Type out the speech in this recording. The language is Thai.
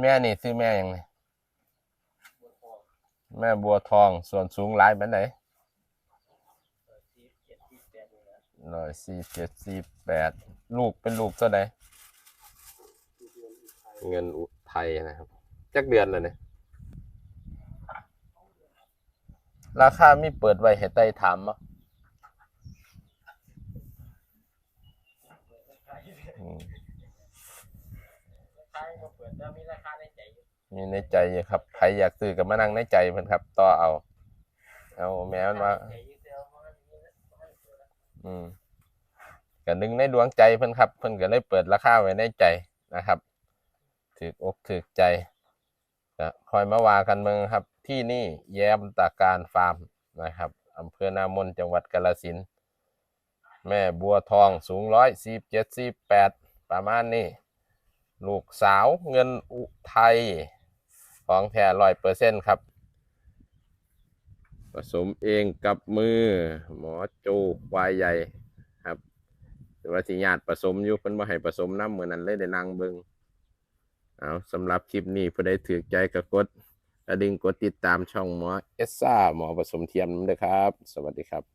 แม่นี่ซื้อแม่หยังไงแม่บัวทองส่วนสูงหลายปานไหนร้อยสี่เจ็ดสี่แปดลูกเป็นลูกตัวไหนเงินอุทัยนะครับจักเดือนเลยเนี่ยราคามีเปิดไว้ให้ไต่ถามมั้อื มใช่ก็เปิดแล้วมีราคาในใจอยู่มีในใจอยู่ครับใครอยากซื้อก็มานั่งในใจเพิ่นครับ ต่อเอา เอาแม้มันว่าใจอยู่แต่ว่ามันมีมันเปิดแล้วอืมก็นึงในดวงใจเพิ่นครับ เพิ่นก็เลยเปิดราคาไว้ในใจนะครับถืออกถือใจก็คอยมาว่ากันเมืองครับ ที่นี่แย้มตาการฟาร์มนะครับอำเภอนามนจังหวัดกาฬสินธุ์แม่บัวทองสูงร้อยสี่เจ็ดสี่แปดประมาณนี้ ลูกสาวเงินอุทัยของแท้ร้อยเปอร์เซ็นต์ครับ ผสมเองกับมือ หมอโจควายใหญ่ครับหรือว่าสิญาติผสมอยู่เพิ่นบ่ให้ผสมน้ำเหมือนนั้นเลยได้นั่งเบิงเอาสำหรับคลิปนี้ผู้ใดถือใจก็กดกระดิ่งกดติดตามช่องหมอเอสซ่าหมอผสมเทียมนำเด้อครับ สวัสดีครับ